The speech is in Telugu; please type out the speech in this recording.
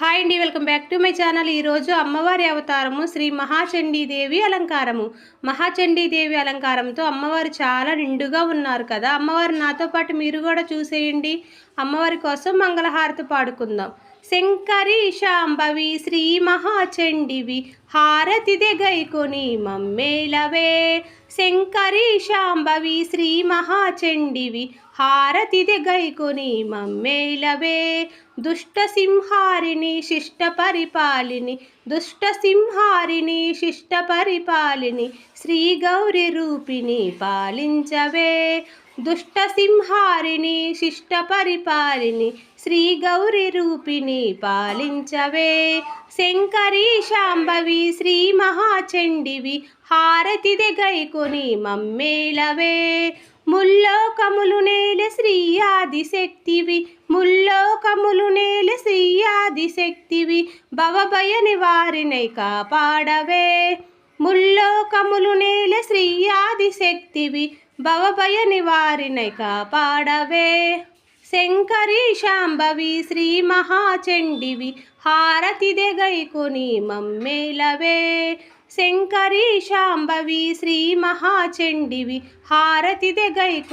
హాయ్ అండి welcome back to my channel. ఈరోజు అమ్మవారి అవతారము శ్రీ మహాచండీదేవి అలంకారము. మహాచండీదేవి అలంకారంతో అమ్మవారు చాలా నిండుగా ఉన్నారు కదా. అమ్మవారు నాతో పాటు మీరు కూడా చూసేయండి. అమ్మవారి కోసం మంగళహారతి పాడుకుందాం. శంకరి శాంభవి శ్రీ మహాచండివి హారతి గైకొని మమ్మేలవే. శంకరి శాంభవి శ్రీ మహాచండివి. హారతిదే గైకుని మమ్మేలవే దుష్ట సింహారిణి శిష్ట పరిపాలిని. దుష్ట సింహారిణి శిష్ట పరిపాలిని. శ్రీ గౌరి రూపిణి పాలించవే. దుష్ట సింహారిణి శిష్ట పరిపాలిని శ్రీ గౌరి రూపిణి పాలించవే. శంకరి శాంభవి శ్రీ మహాచండివి హారతి గైకొని మమ్మేలవే ముల్లోకములు నేల శ్రీయాది శక్తివి ముల్లోకములు నేల శ్రీయాది శక్తివి భవభయ నివారినై కాపాడవే. ముల్లోకములు నేల శ్రీయా ఆదిశక్తివి భవభయ నివారినై కాపాడవే. శంకరి శాంభవి శ్రీ మహాచండివి హారతి గైకొని మమ్మేలవే శంకరి శాంభవి శ్రీ మహాచండివి హారతి గైకొని